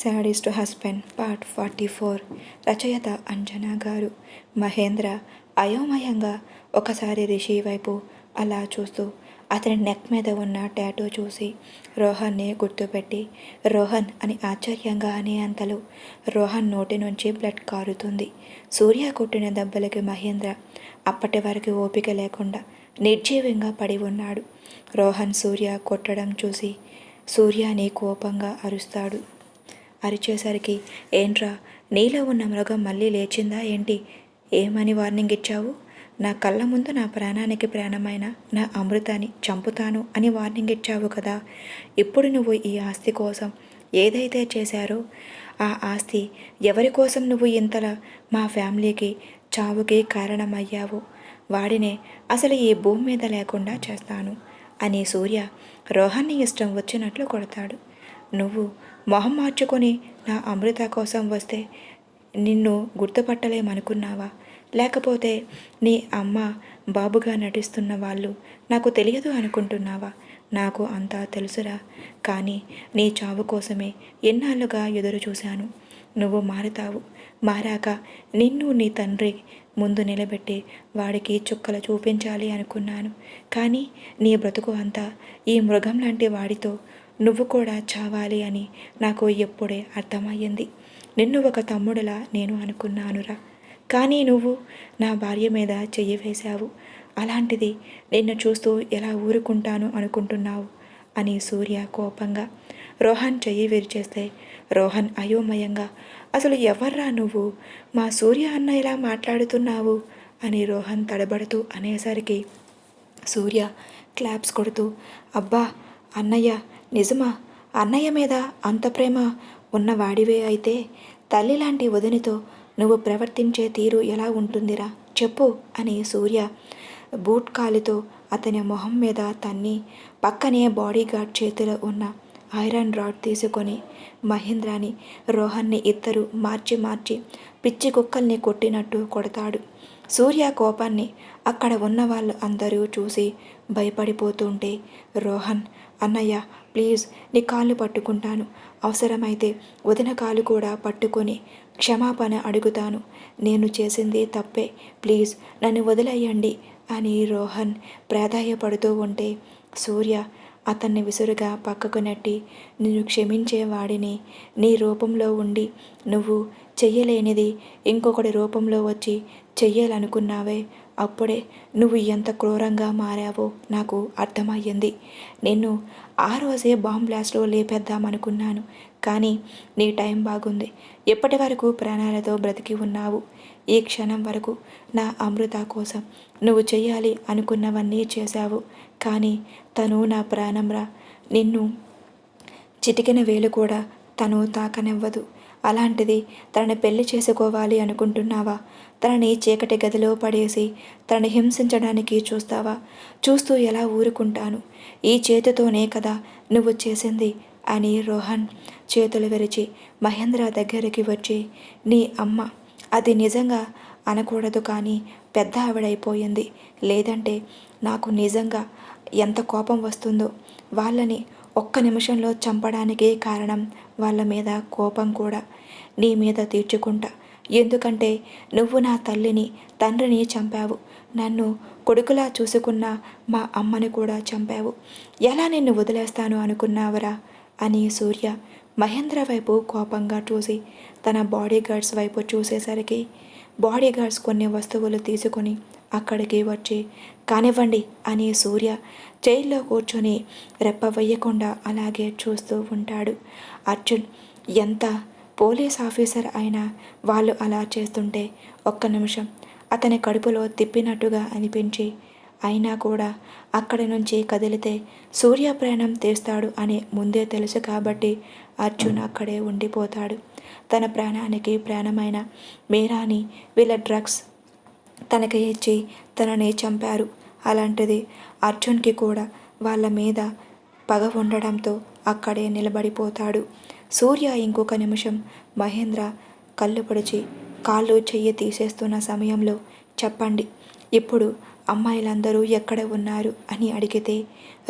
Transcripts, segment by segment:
Sadist husband part forty four రచయిత అంజనా గారు. మహేంద్ర అయోమయంగా ఒకసారి రిషి వైపు అలా చూస్తూ అతని నెక్ మీద ఉన్న టాటూ చూసి రోహన్ని గుర్తుపెట్టి రోహన్ అని ఆశ్చర్యంగా అనే అంతలో రోహన్ నోటి నుంచి బ్లడ్ కారుతుంది. సూర్య కొట్టిన దెబ్బలకి మహేంద్ర అప్పటి వరకు ఓపిక లేకుండా నిర్జీవంగా పడి ఉన్నాడు. రోహన్ సూర్య కొట్టడం చూసి సూర్యని కోపంగా అరుస్తాడు. అరిచేసరికి ఏంట్రా నీలో ఉన్న మృగం మళ్ళీ లేచిందా ఏంటి? ఏమని వార్నింగ్ ఇచ్చావు? నా కళ్ళ ముందు నా ప్రాణానికి ప్రాణమైన నా అమృతాన్ని చంపుతాను అని వార్నింగ్ ఇచ్చావు కదా. ఇప్పుడు నువ్వు ఈ ఆస్తి కోసం ఏదైతే చేశారో ఆ ఆస్తి ఎవరి కోసం నువ్వు ఇంతలా మా ఫ్యామిలీకి చావుకి కారణమయ్యావు? వాడినే అసలు ఈ భూమి మీద లేకుండా చేస్తాను అని సూర్య రోహన్ని ఇష్టం వచ్చినట్లు కొడతాడు. నువ్వు మొహం మార్చుకొని నా అమృత కోసం వస్తే నిన్ను గుర్తుపట్టలేమనుకున్నావా? లేకపోతే నీ అమ్మ బాబుగా నటిస్తున్న వాళ్ళు నాకు తెలియదు అనుకుంటున్నావా? నాకు అంతా తెలుసురా. కానీ నీ చావు కోసమే ఎన్నాళ్ళుగా ఎదురు చూశాను. నువ్వు మారుతావు. మారాక నిన్ను నీ తండ్రి ముందు నిలబెట్టి వాడికి చుక్కలు చూపించాలి అనుకున్నాను. కానీ నీ బ్రతుకు అంతా ఈ మృగం లాంటి వాడితో నువ్వు కూడా చావాలి అని నాకు ఎప్పుడే అర్థమయ్యింది. నిన్ను ఒక తమ్ముడిలా నేను అనుకున్నానురా. కానీ నువ్వు నా భార్య మీద చెయ్యి వేశావు. అలాంటిది నిన్ను చూస్తూ ఎలా ఊరుకుంటాను అనుకుంటున్నావు? అని సూర్య కోపంగా. రోహన్ చెయ్యి విరిచేస్తే రోహన్ అయోమయంగా. అసలు ఎవర్రా నువ్వు? మా సూర్య అన్న ఇలా మాట్లాడుతున్నావు? అని రోహన్ తడబడుతూ అనేసరికి సూర్య క్లాప్స్ కొడుతూ అబ్బా అన్నయ్య నిజమా? అన్నయ్య మీద అంత ప్రేమ ఉన్నవాడివే అయితే తల్లి లాంటి వదినితో నువ్వు ప్రవర్తించే తీరు ఎలా ఉంటుందిరా? చెప్పు అని సూర్య బూట్ కాలితో అతని మొహం మీద తన్ని పక్కనే బాడీగార్డ్ చేతిలో ఉన్న ఐరన్ రాడ్ తీసుకొని మహేంద్రాని రోహన్ని ఇద్దరు మార్చి మార్చి పిచ్చి కుక్కల్ని కొట్టినట్టు కొడతాడు. సూర్య కోపాన్ని అక్కడ ఉన్న వాళ్ళు అందరూ చూసి భయపడిపోతుంటే రోహన్ అన్నయ్య ప్లీజ్ నీ కాళ్ళు పట్టుకుంటాను. అవసరమైతే వదిన కాలు కూడా పట్టుకొని క్షమాపణ అడుగుతాను. నేను చేసింది తప్పే. ప్లీజ్ నన్ను వదిలేయండి అని రోహన్ ప్రాధాయపడుతూ ఉంటే సూర్య అతన్ని విసురుగా పక్కకు నెట్టి నిన్ను క్షమించేవాడిని నీ రూపంలో ఉండి నువ్వు చెయ్యలేనిది ఇంకొకటి రూపంలో వచ్చి చెయ్యాలనుకున్నావే అప్పుడే నువ్వు ఎంత క్రూరంగా మారావో నాకు అర్థమయ్యింది. నిన్ను ఆ రోజే బాంబ్ బ్లాస్ట్లో లేపేద్దామనుకున్నాను కానీ నీ టైం బాగుంది. ఎప్పటి వరకు ప్రాణాలతో బ్రతికి ఉన్నావు. ఈ క్షణం వరకు నా అమృత కోసం నువ్వు చేయాలి అనుకున్నవన్నీ చేశావు కానీ తను నా ప్రాణంరా. నిన్ను చిటికిన వేలు కూడా తను తాకనివ్వదు. అలాంటిది తనని పెళ్ళి చేసుకోవాలి అనుకుంటున్నావా? తనని చీకటి గదిలో పడేసి తనని హింసించడానికి చూస్తావా? చూస్తూ ఎలా ఊరుకుంటాను? ఈ చేతితోనే కదా నువ్వు చేసింది? అని రోహన్ చేతులు విరిచి మహేంద్ర దగ్గరికి వచ్చి నీ అమ్మ అది నిజంగా అనకూడదు కానీ పెద్ద ఆవిడైపోయింది. లేదంటే నాకు నిజంగా ఎంత కోపం వస్తుందో వాళ్ళని ఒక్క నిమిషంలో చంపడానికి కారణం వాళ్ళ మీద కోపం కూడా. నీ మీద తీర్చుకుంటా. ఎందుకంటే నువ్వు నా తల్లిని తండ్రిని చంపావు. నన్ను కొడుకులా చూసుకున్న మా అమ్మని కూడా చంపావు. ఎలా నిన్ను వదిలేస్తాను అనుకున్నావరా? అని సూర్య మహేంద్ర వైపు కోపంగా చూసి తన బాడీ గార్డ్స్ వైపు చూసేసరికి బాడీ గార్డ్స్ కొన్ని వస్తువులు తీసుకొని అక్కడికి వచ్చి కానివ్వండి అని సూర్య చైర్లో కూర్చొని రెప్ప వేయకుండా అలాగే చూస్తూ ఉంటాడు. అర్జున్ ఎంత పోలీస్ ఆఫీసర్ అయినా వాళ్ళు అలా చేస్తుంటే ఒక్క నిమిషం అతని కడుపులో తిప్పినట్టుగా అనిపించి అయినా కూడా అక్కడి నుంచి కదిలితే సూర్య ప్రయాణం తీస్తాడు అని ముందే తెలుసు కాబట్టి అర్జున్ అక్కడే ఉండిపోతాడు. తన ప్రాణానికి ప్రాణమైన మీరాని వీళ్ళ డ్రగ్స్ తనకి ఇచ్చి తనని చంపారు. అలాంటిది అర్జున్కి కూడా వాళ్ళ మీద పగ ఉండడంతో అక్కడే నిలబడిపోతాడు. సూర్య ఇంకొక నిమిషం మహేంద్ర కళ్ళు పొడిచి కాళ్ళు చెయ్యి తీసేస్తున్న సమయంలో చెప్పండి ఇప్పుడు అమ్మాయిలందరూ ఎక్కడ ఉన్నారు అని అడిగితే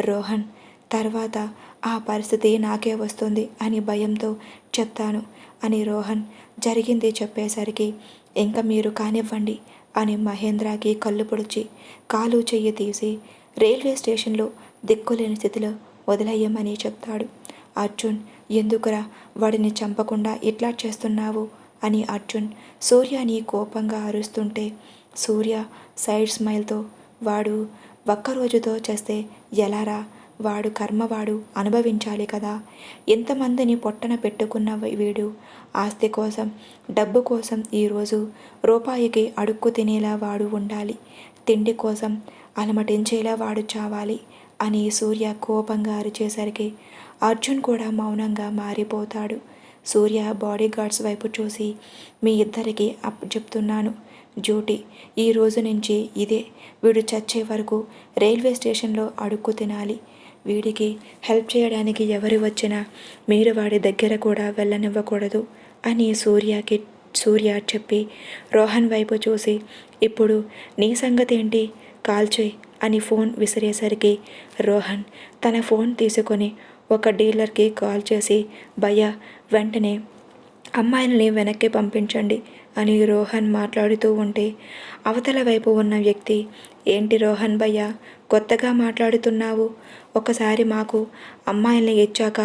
రోహన్ తర్వాత ఆ పరిస్థితి నాకే వస్తుంది అని భయంతో చెప్తాను అని రోహన్ జరిగింది చెప్పేసరికి ఇంకా మీరు కానివ్వండి అని మహేంద్రకి కళ్ళు పొడిచి కాలు చెయ్యి తీసి రైల్వే స్టేషన్లో దిక్కులేని స్థితిలో వదిలేయమని చెప్తాడు. అర్జున్ ఎందుకురా వాడిని చంపకుండా ఇట్లా చేస్తున్నావు? అని అర్జున్ సూర్యని కోపంగా అరుస్తుంటే సూర్య సైడ్ స్మైల్తో వాడు ఒక్కరోజుతో చేస్తే ఎలారా వాడు కర్మవాడు అనుభవించాలి కదా. ఎంతమందిని పొట్టన పెట్టుకున్న వీడు ఆస్తి కోసం డబ్బు కోసం ఈరోజు రూపాయికి అడుక్కు తినేలా వాడు ఉండాలి. తిండి కోసం అలమటించేలా వాడు చావాలి అని సూర్య కోపంగా అరిచేసరికి అర్జున్ కూడా మౌనంగా మారిపోతాడు. సూర్య బాడీగార్డ్స్ వైపు చూసి మీ ఇద్దరికి అప్ చెప్తున్నాను. డ్యూటీ ఈ రోజు నుంచి ఇదే. వీడు చచ్చే వరకు రైల్వే స్టేషన్లో అడుక్కు తినాలి. వీడికి హెల్ప్ చేయడానికి ఎవరు వచ్చినా మీరు వాడి దగ్గర కూడా వెళ్ళనివ్వకూడదు అని సూర్యకి సూర్య చెప్పి రోహన్ వైపు చూసి ఇప్పుడు నీ సంగతి ఏంటి కాల్ అని ఫోన్ విసిరేసరికి రోహన్ తన ఫోన్ తీసుకొని ఒక డీలర్కి కాల్ చేసి భయ్య వెంటనే అమ్మాయిల్ని వెనక్కి పంపించండి అని రోహన్ మాట్లాడుతూ ఉంటే అవతల వైపు ఉన్న వ్యక్తి ఏంటి రోహన్ భయ్య కొత్తగా మాట్లాడుతున్నావు. ఒకసారి మాకు అమ్మాయిల్ని ఇచ్చాక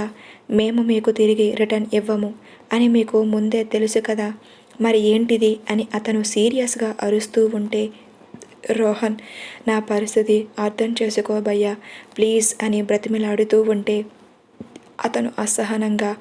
మేము మీకు తిరిగి రిటర్న్ ఇవ్వము అని మీకు ముందే తెలుసు కదా. మరి ఏంటిది? అని అతను సీరియస్గా అరుస్తూ ఉంటే రోహన్ నా పరిస్థితి అర్థం చేసుకోబయ్యా ప్లీజ్ అని బ్రతిమిలాడుతూ ఉంటే అతను అసహనంగా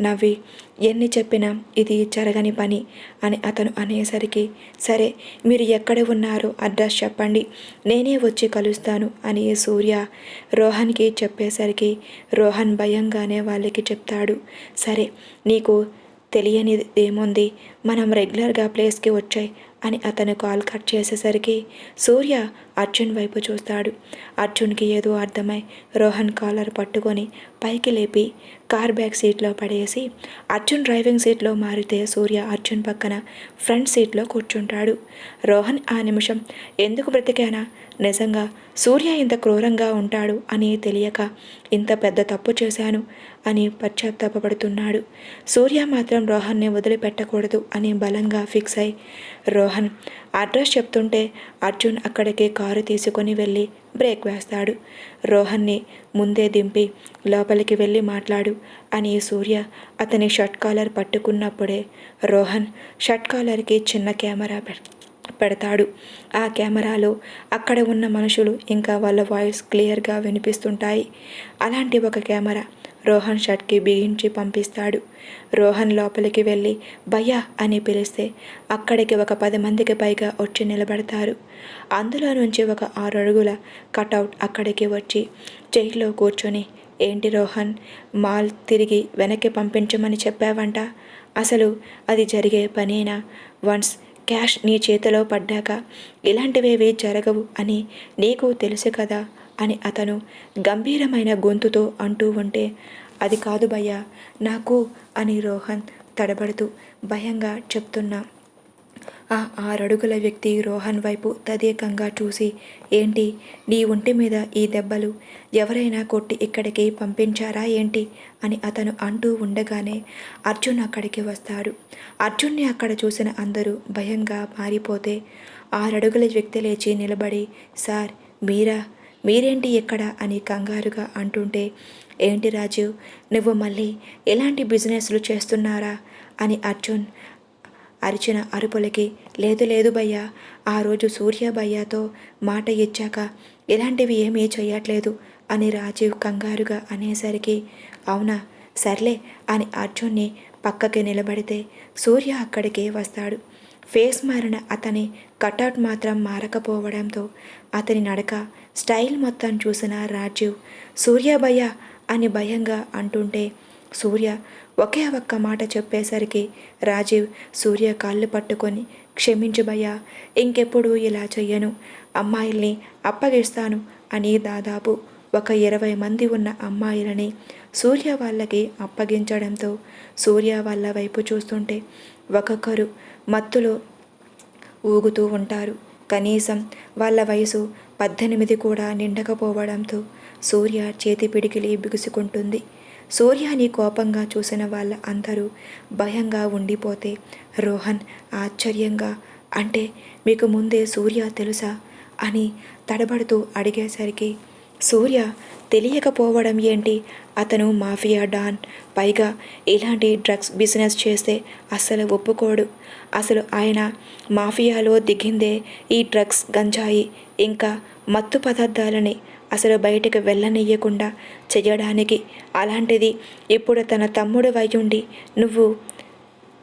నవ్వి ఎన్ని చెప్పినా ఇది జరగని పని అని అతను అనేసరికి సరే మీరు ఎక్కడ ఉన్నారో? అడ్రస్ చెప్పండి. నేనే వచ్చి కలుస్తాను అని సూర్య రోహన్కి చెప్పేసరికి రోహన్ భయంగానే వాళ్ళకి చెప్తాడు సరే నీకు తెలియనిదేముంది మనం రెగ్యులర్గా ప్లేస్కి వచ్చాయి అని అతను కాల్ కట్ చేసేసరికి సూర్య అర్జున్ వైపు చూస్తాడు. అర్జున్కి ఏదో అర్థమై రోహన్ కాలర్ పట్టుకొని పైకి లేపి కార్ బ్యాక్ సీట్లో పడేసి అర్జున్ డ్రైవింగ్ సీట్లో మారితే సూర్య అర్జున్ పక్కన ఫ్రంట్ సీట్లో కూర్చుంటాడు. రోహన్ ఆ నిమిషం ఎందుకు బ్రతికానా? నిజంగా సూర్య ఇంత క్రూరంగా ఉంటాడు అని తెలియక ఇంత పెద్ద తప్పు చేశాను. అని పశ్చాత్తాపడుతున్నాడు సూర్య మాత్రం రోహన్ని వదిలిపెట్టకూడదు అని బలంగా ఫిక్స్ అయి రోహన్ అడ్రస్ చెప్తుంటే అర్జున్ అక్కడికి కారు తీసుకొని వెళ్ళి బ్రేక్ వేస్తాడు. రోహన్ని ముందే దింపి లోపలికి వెళ్ళి మాట్లాడు అని సూర్య అతని షర్ట్ కాలర్ పట్టుకున్నప్పుడే రోహన్ షర్ట్ కాలర్కి చిన్న కెమెరా పెడతాడు. ఆ కెమెరాలో అక్కడ ఉన్న మనుషులు ఇంకా వాళ్ళ వాయిస్ క్లియర్గా వినిపిస్తుంటాయి. అలాంటి ఒక కెమెరా రోహన్ షర్ట్కి బిగించి పంపిస్తాడు. రోహన్ లోపలికి వెళ్ళి భయ్యా అని పిలిస్తే అక్కడికి ఒక పది మందికి పైగా వచ్చి నిలబడతారు. అందులో నుంచి ఒక ఆరు అడుగుల కటౌట్ అక్కడికి వచ్చి చైర్లో కూర్చొని ఏంటి రోహన్ మాల్ తిరిగి వెనక్కి పంపించమని చెప్పావంట? అసలు అది జరిగే పనేనా? వన్స్ క్యాష్ నీ చేతిలో పడ్డాక ఇలాంటివేవి జరగవు అని నీకు తెలుసు కదా? అని అతను గంభీరమైన గొంతుతో అంటూ ఉంటే అది కాదు భయ్యా నాకు అని రోహన్ తడబడుతూ భయంగా చెప్తున్నా. ఆ ఆరడుగుల వ్యక్తి రోహన్ వైపు తదేకంగా చూసి ఏంటి నీ ఒంటి మీద ఈ దెబ్బలు ఎవరైనా కొట్టి ఇక్కడికి పంపించారా ఏంటి అని అతను అంటూ ఉండగానే అర్జున్ అక్కడికి వస్తాడు. అర్జున్ని అక్కడ చూసిన అందరూ భయంగా మారిపోతే ఆరడుగుల వ్యక్తి లేచి నిలబడి సార్ మీరా? మీరేంటి ఎక్కడ అని కంగారుగా అంటుంటే ఏంటి రాజు నువ్వు మళ్ళీ ఎలాంటి బిజినెస్లు చేస్తున్నారా? అని అర్జున్ అరిచిన అరుపులకి లేదు లేదు భయ్యా ఆ రోజు సూర్య భయ్యతో మాట ఇచ్చాక ఇలాంటివి ఏమీ చేయట్లేదు అని రాజీవ్ కంగారుగా అనేసరికి అవునా సర్లే అని అర్జున్ని పక్కకి నిలబడితే సూర్య అక్కడికే వస్తాడు. ఫేస్ మారిన అతని కటౌట్ మాత్రం మారకపోవడంతో అతని నడక స్టైల్ మొత్తాన్ని చూసిన రాజీవ్ సూర్య భయ అని భయంగా అంటుంటే సూర్య ఒకే ఒక్క మాట చెప్పేసరికి రాజీవ్ సూర్య కాళ్ళు పట్టుకొని క్షమించు భయ్యా ఇంకెప్పుడు ఇలా చెయ్యను. అమ్మాయిల్ని అప్పగిస్తాను అని దాదాపు ఒక ఇరవై మంది ఉన్న అమ్మాయిలని సూర్య వాళ్ళకి అప్పగించడంతో సూర్య వాళ్ళ వైపు చూస్తుంటే ఒక్కొక్కరు మత్తులో ఊగుతూ ఉంటారు. కనీసం వాళ్ళ వయసు పద్దెనిమిది కూడా నిండకపోవడంతో సూర్య చేతి పిడికిలి బిగుసుకుంటుంది. సూర్యాని కోపంగా చూసిన వాళ్ళ అందరూ భయంగా ఉండిపోతే రోహన్ ఆశ్చర్యంగా అంటే మీకు ముందే సూర్య తెలుసా? అని తడబడుతూ అడిగేసరికి సూర్య తెలియకపోవడం ఏంటి? అతను మాఫియా డాన్. పైగా ఇలాంటి డ్రగ్స్ బిజినెస్ చేస్తే అస్సలు ఒప్పుకోడు. అసలు ఆయన మాఫియాలో దిగిందే ఈ డ్రగ్స్ గంజాయి. ఇంకా మత్తు పదార్థాలని అసలు బయటకు వెళ్ళనియ్యకుండా చేయడానికి అలాంటిది ఇప్పుడు తన తమ్ముడు వయ్యుండి నువ్వు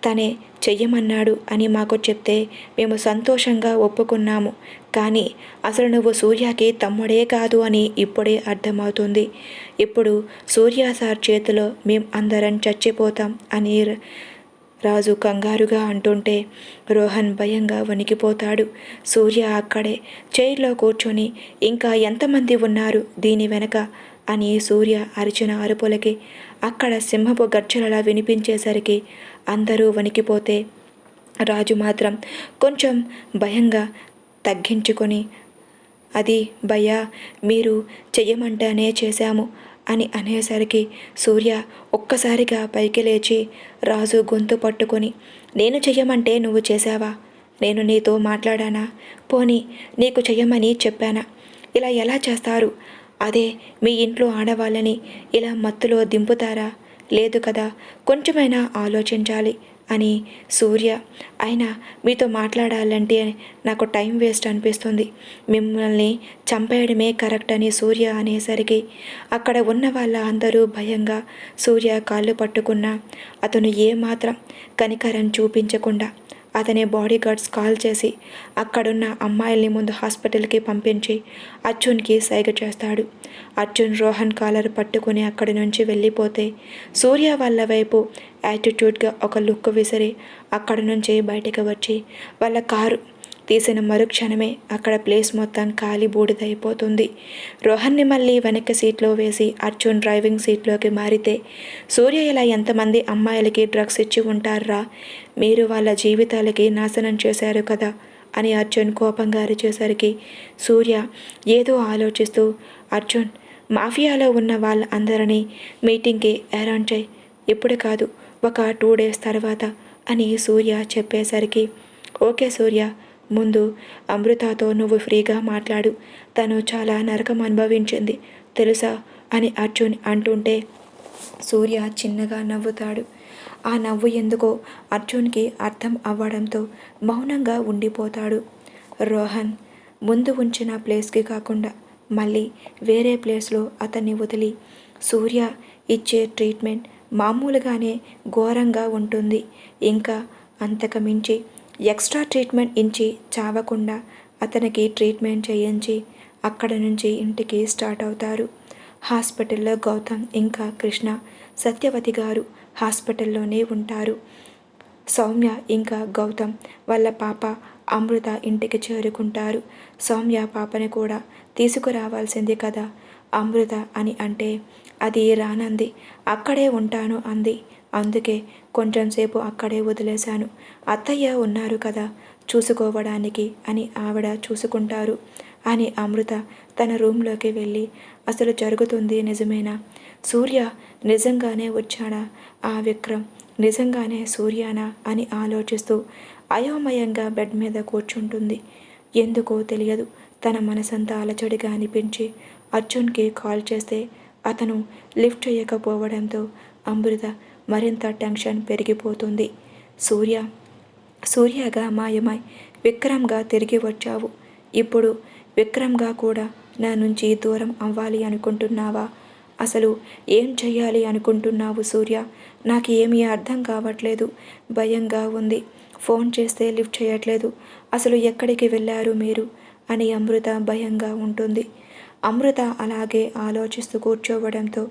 తనే చెయ్యమన్నాడు అని మాకు చెప్తే మేము సంతోషంగా ఒప్పుకున్నాము. కానీ అసలు నువ్వు సూర్యకి తమ్ముడే కాదు అని ఇప్పుడే అర్థమవుతుంది. ఇప్పుడు సూర్య సార్ చేతిలో మేం అందరం చచ్చిపోతాం అని రాజు కంగారుగా అంటుంటే రోహన్ భయంగా వణికిపోతాడు. సూర్య అక్కడే చైర్లో కూర్చొని ఇంకా ఎంతమంది ఉన్నారు దీని వెనక? అని సూర్య అరిచిన అరుపులకి అక్కడ సింహపు గర్జలలా వినిపించేసరికి అందరూ వణికిపోతే రాజు మాత్రం కొంచెం భయంగా తగ్గించుకొని అది భయ్యా మీరు చెయ్యమంటేనే చేశాము అని అనేసరికి సూర్య ఒక్కసారిగా పైకి లేచి రాజు గొంతు పట్టుకొని నేను చెయ్యమంటే నువ్వు చేశావా? నేను నీతో మాట్లాడానా? పోనీ నీకు చెయ్యమని చెప్పానా? ఇలా ఎలా చేస్తారు? అదే మీ ఇంట్లో ఆడవాళ్ళని ఇలా మత్తులో దింపుతారా? లేదు కదా కొంచెమైనా ఆలోచించాలి అని. సూర్య అయినా మీతో మాట్లాడాలంటే నాకు టైం వేస్ట్ అనిపిస్తుంది. మిమ్మల్ని చంపేయడమే కరెక్ట్ అని సూర్య అనేసరికి అక్కడ ఉన్న వాళ్ళ అందరూ భయంగా సూర్య కాళ్ళు పట్టుకున్నా అతను ఏమాత్రం కనికరం చూపించకుండా అతని బాడీ గార్డ్స్ కాల్ చేసి అక్కడున్న అమ్మాయిల్ని ముందు హాస్పిటల్కి పంపించి అర్జున్కి సైగ చేస్తాడు. అర్జున్ రోహన్ కాలర్ పట్టుకుని అక్కడి నుంచి వెళ్ళిపోతే సూర్య వాళ్ళ వైపు యాటిట్యూడ్గా ఒక లుక్ విసిరి అక్కడి నుంచి బయటకు వచ్చి వాళ్ళ కారు తీసిన మరుక్షణమే అక్కడ ప్లేస్ మొత్తం ఖాళీ బూడిదైపోతుంది. రోహన్ని మళ్ళీ వెనక్కి సీట్లో వేసి అర్జున్ డ్రైవింగ్ సీట్లోకి మారితే సూర్య ఇలా ఎంతమంది అమ్మాయిలకి డ్రగ్స్ ఇచ్చి ఉంటారా? మీరు వాళ్ళ జీవితాలకి నాశనం చేశారు కదా? అని అర్జున్ కోపంగా అరిచేసరికి సూర్య ఏదో ఆలోచిస్తూ అర్జున్ మాఫియాలో ఉన్న వాళ్ళ అందరినీ మీటింగ్కి అరేంజ్ చేయి. ఇప్పుడు కాదు ఒక టూ డేస్ తర్వాత అని సూర్య చెప్పేసరికి ఓకే సూర్య ముందు అమృతతో నువ్వు ఫ్రీగా మాట్లాడు. తను చాలా నరకం అనుభవించింది. తెలుసా? అని అర్జున్ అంటుంటే సూర్య చిన్నగా నవ్వుతాడు. ఆ నవ్వు ఎందుకో అర్జున్కి అర్థం అవ్వడంతో మౌనంగా ఉండిపోతాడు. రోహన్ ముందు ఉంచిన ప్లేస్కి కాకుండా మళ్ళీ వేరే ప్లేస్లో అతన్ని వదిలి సూర్య ఇచ్చే ట్రీట్మెంట్ మామూలుగానే ఘోరంగా ఉంటుంది. ఇంకా అంతకు మించి ఎక్స్ట్రా ట్రీట్మెంట్ ఇచ్చి చావకుండా అతనికి ట్రీట్మెంట్ చేయించి అక్కడ నుంచి ఇంటికి స్టార్ట్ అవుతారు. హాస్పిటల్లో గౌతమ్ ఇంకా కృష్ణ సత్యవతి గారు హాస్పిటల్లోనే ఉంటారు. సౌమ్య ఇంకా గౌతమ్ వాళ్ళ పాప అమృత ఇంటికి చేరుకుంటారు. సౌమ్య పాపని కూడా తీసుకురావాల్సింది కదా అమృత అని అంటే అది రానంది. అక్కడే ఉంటాను అంది. అందుకే కొంచెం సేపు అక్కడే వదిలేశాను. అత్తయ్య ఉన్నారు కదా చూసుకోవడానికి అని ఆవిడ చూసుకుంటారు అని అమృత తన రూంలోకి వెళ్ళి అసలు జరుగుతుంది నిజమేనా? సూర్య నిజంగానే వచ్చాడా? ఆ విక్రమ్ నిజంగానే సూర్యానా? అని ఆలోచిస్తూ అయోమయంగా బెడ్ మీద కూర్చుంటుంది. ఎందుకో తెలియదు తన మనసంతా అలచడిగా అనిపించి అర్జున్కి కాల్ చేస్తే అతను లిఫ్ట్ చేయకపోవడంతో అమృత మరింత టెన్షన్ పెరిగిపోతుంది. సూర్య సూర్యగా మాయమై విక్రమ్గా తిరిగి వచ్చావు. ఇప్పుడు విక్రమ్గా కూడా నా నుంచి దూరం అవ్వాలి అనుకుంటున్నావా? అసలు ఏం చెయ్యాలి అనుకుంటున్నావు సూర్య? నాకు ఏమీ అర్థం కావట్లేదు. భయంగా ఉంది. ఫోన్ చేస్తే లిఫ్ట్ చేయట్లేదు. అసలు ఎక్కడికి వెళ్ళారు మీరు? అని అమృత భయంగా ఉంటుంది. అమృత అలాగే ఆలోచిస్తూ కూర్చోవడంతో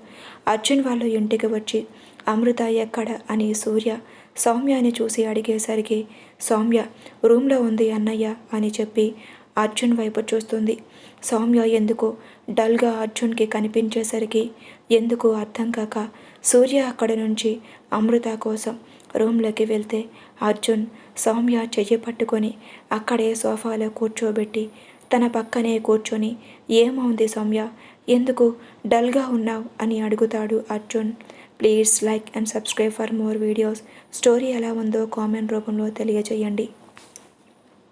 అర్జున్ వాళ్ళు ఇంటికి వచ్చి అమృత ఎక్కడ అని సూర్య సౌమ్యాని చూసి అడిగేసరికి సౌమ్య రూమ్లో ఉంది అన్నయ్య అని చెప్పి అర్జున్ వైపు చూస్తుంది. సౌమ్య ఎందుకో? డల్గా అర్జున్కి కనిపించేసరికి ఎందుకు అర్థం కాక సూర్య అక్కడి నుంచి అమృత కోసం రూమ్లోకి వెళ్తే అర్జున్ సౌమ్య చెయ్యి పట్టుకొని అక్కడే సోఫాలో కూర్చోబెట్టి తన పక్కనే కూర్చొని ఏమవుంది సౌమ్య? ఎందుకు డల్గా ఉన్నావు? అని అడుగుతాడు Arjun. Please like and subscribe for more videos. Story ఎలా ఉందో కామెంట్ రూపంలో తెలియజేయండి.